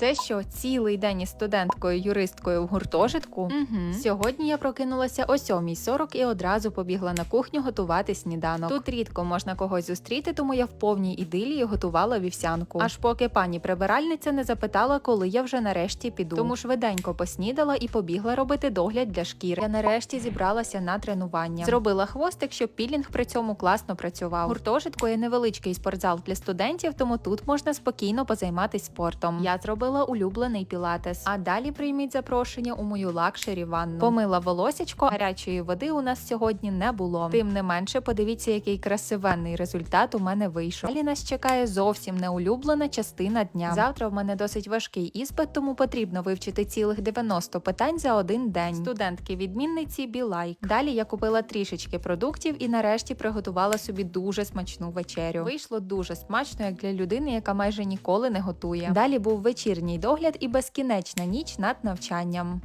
Це що, цілий день із студенткою юристкою в гуртожитку? Угу. Сьогодні я прокинулася о 7.40 і одразу побігла на кухню готувати сніданок. Тут рідко можна когось зустріти, тому я в повній ідилії готувала вівсянку. Аж поки пані прибиральниця не запитала, коли я вже нарешті піду. Тому швиденько поснідала і побігла робити догляд для шкіри. Я нарешті зібралася на тренування. Зробила хвостик, щоб пілінг при цьому класно працював. В Гуртожитку є невеличкий спортзал для студентів, тому тут можна спокійно позайматись спортом. Я зробила улюблений пілатес. А далі прийміть запрошення у мою лакшері ванну. Помила волосячко, гарячої води у нас сьогодні не було. Тим не менше, подивіться, який красивенний результат у мене вийшов. Далі нас чекає зовсім неулюблена частина дня. Завтра в мене досить важкий іспит, тому потрібно вивчити цілих 90 питань за один день. Студентки відмінниці Білайк. Далі я купила трішечки продуктів і нарешті приготувала собі дуже смачну вечерю. Вийшло дуже смачно, як для людини, яка майже ніколи не готує. Далі був вечірній догляд і безкінечна ніч над навчанням.